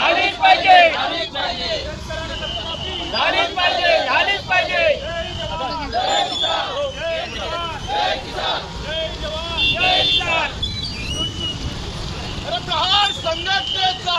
झालीच पाहिजे. झालीच पाहिजे झालीच पाहिजे. प्रहार संघटनेचा.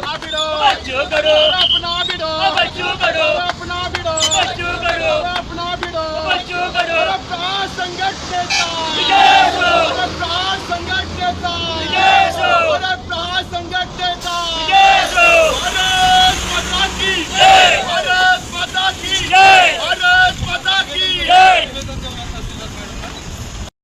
ਕਰੋ ਬੱਚੂ ਕਰੋ ਆਪਣਾ ਬਿੜੋ ਬੱਚੂ ਕਰੋ ਆਪਣਾ ਬਿੜੋ ਬੱਚੂ ਕਰੋ ਆਪਣਾ ਬਿੜੋ ਬੱਚੂ ਕਰੋ ਆਪਣਾ ਸੰਗਠ ਨੇਤਾ